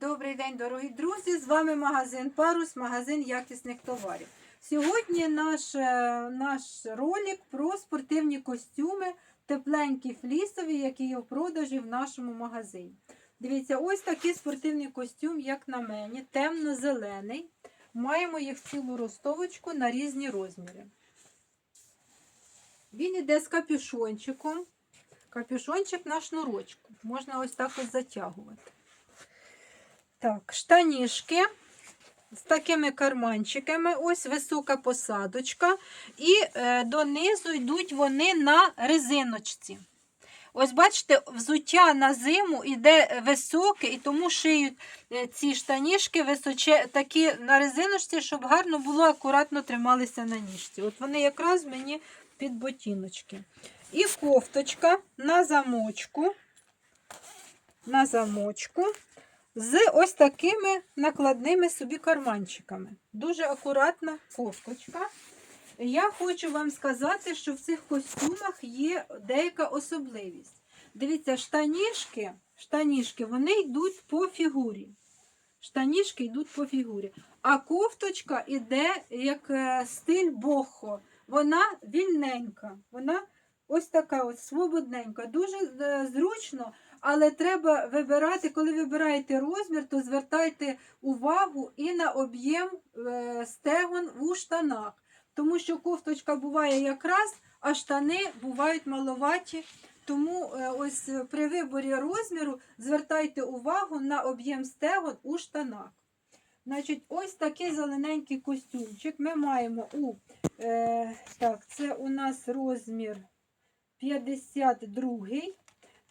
Добрий день, дорогі друзі! З вами магазин Парус, магазин якісних товарів. Сьогодні наш, е, наш ролик про спортивні костюми, тепленькі флісові, які є в продажі в нашому магазині. Дивіться, ось такий спортивний костюм, як на мені, темно-зелений. Маємо їх цілу ростовочку на різні розміри. Він іде з капюшончиком. Капюшончик на шнурочку. Можна ось так ось затягувати. Так, штанішки з такими карманчиками, ось висока посадочка, і е, донизу йдуть вони на резиночці. Ось бачите, взуття на зиму йде високе, і тому шиють е, ці штанішки височе, такі на резиночці, щоб гарно було, акуратно трималися на ніжці. От вони якраз мені під ботиночки. І кофточка на замочку. На замочку з ось такими накладними собі карманчиками. Дуже акуратна кофточка. Я хочу вам сказати, що в цих костюмах є деяка особливість. Дивіться, штанішки, штанішки вони йдуть по фігурі. Штанішки йдуть по фігурі. А кофточка йде як е, стиль бохо. Вона вільненька. Вона ось така от свободненька. Дуже е, зручно. Але треба вибирати, коли вибираєте розмір, то звертайте увагу і на об'єм е, стегон у штанах. Тому що кофточка буває якраз, а штани бувають маловаті. Тому е, ось при виборі розміру звертайте увагу на об'єм стегон у штанах. Значить, ось такий зелененький костюмчик ми маємо у е, так, це у нас розмір 52.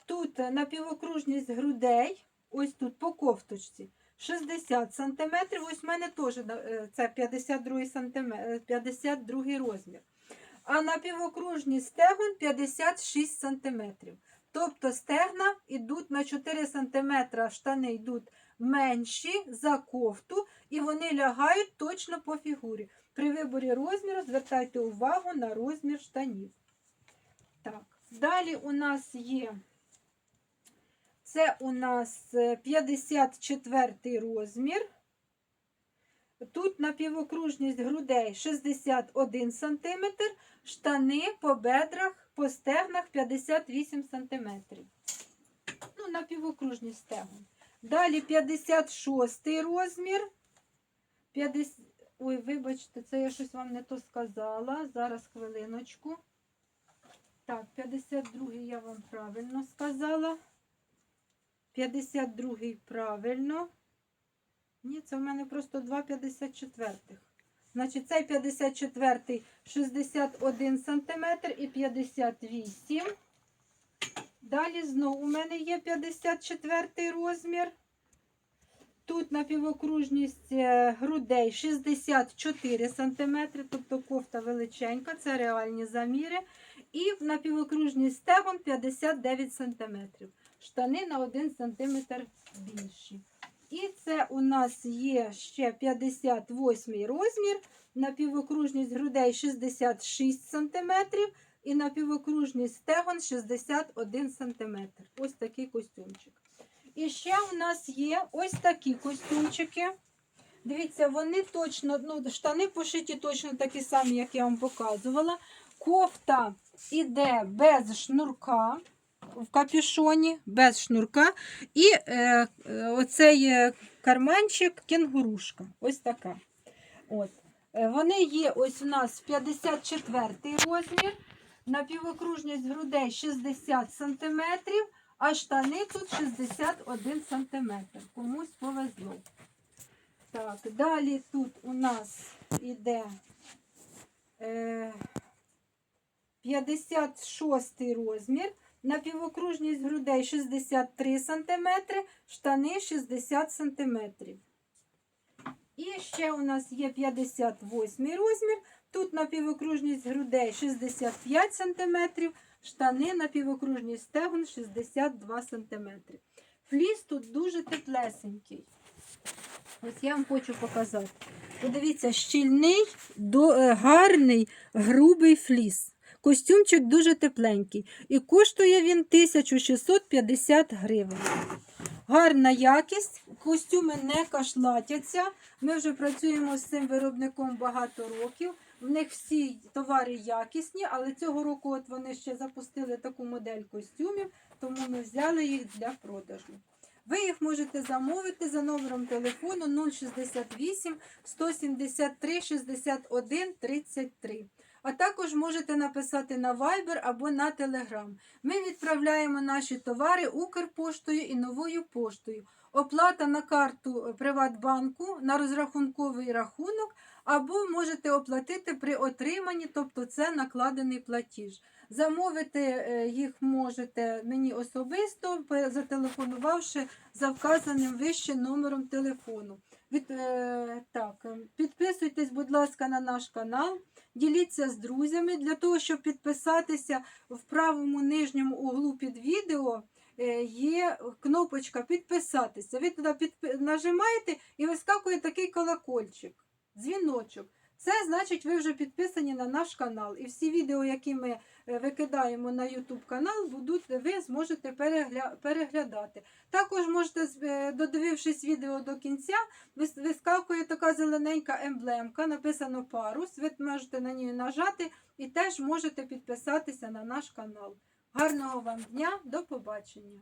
Тут напівокружність грудей, ось тут по кофточці 60 см. Ось в мене теж е, це 52 см, 52 розмір. А напівокружність стегон 56 см. Тобто стегна йдуть на 4 см, штани йдуть менші за кофту, і вони лягають точно по фігурі. При виборі розміру звертайте увагу на розмір штанів. Далі у нас є. Це у нас 54 розмір. Тут напівокружність грудей 61 см, штани по бедрах, по стегнах 58 см. Ну, напівокружність стегон. Далі 56 розмір. 50... Ой, вибачте, це я щось вам не то сказала. Зараз хвилиночку. Так, 52 я вам правильно сказала. 52 правильно. Ні, це в мене просто 2 54. Значить, цей 54 61 см і 58. Далі знову у мене є 54 розмір. Тут напівокружність е, грудей 64 см, тобто кофта величенька, це реальні заміри. І в напівокружність стегон 59 см штани на 1 см більші. І це у нас є ще 58 розмір, напівокружність грудей 66 см і напівокружність стегон 61 см. Ось такий костюмчик. І ще у нас є ось такі костюмчики. Дивіться, вони точно, ну, штани пошиті точно такі самі, як я вам показувала. Кофта іде без шнурка в капюшоні без шнурка. І е, оцей е, карманчик кенгурушка. Ось така. От. Е, Вони є ось у нас 54 розмір, напівокружність грудей 60 см, а штани тут 61 см. Комусь повезло. Так, далі тут у нас іде е, 56 розмір. Напівокружність грудей 63 см, штани 60 см. І ще у нас є 58 розмір. Тут напівокружність грудей 65 см, штани напівокружність стегон 62 см. Фліс тут дуже теплесенький. Ось я вам хочу показати. Подивіться, щільний, гарний, грубий фліс. Костюмчик дуже тепленький. І коштує він 1650 гривень. Гарна якість, костюми не кашлатяться. Ми вже працюємо з цим виробником багато років. В них всі товари якісні, але цього року от вони ще запустили таку модель костюмів, тому ми взяли їх для продажу. Ви їх можете замовити за номером телефону 068 173 61 33. А також можете написати на Viber або на Telegram. Ми відправляємо наші товари Укрпоштою і новою поштою. Оплата на карту Приватбанку на розрахунковий рахунок, або можете оплатити при отриманні, тобто це накладений платіж. Замовити е, їх можете мені особисто, зателефонувавши за вказаним вище номером телефону. Від, е, так, е, підписуйтесь, будь ласка, на наш канал, діліться з друзями. Для того, щоб підписатися в правому нижньому углу під відео е, є кнопочка підписатися. Ви туди підп... нажимаєте і вискакує такий колокольчик, дзвіночок. Це значить, ви вже підписані на наш канал. І всі відео, які ми е, викидаємо на YouTube канал, будуть, ви зможете перегля- переглядати. Також можете, е, додивившись відео до кінця, вискакує така зелененька емблемка, написано парус. Ви можете на неї нажати і теж можете підписатися на наш канал. Гарного вам дня, до побачення!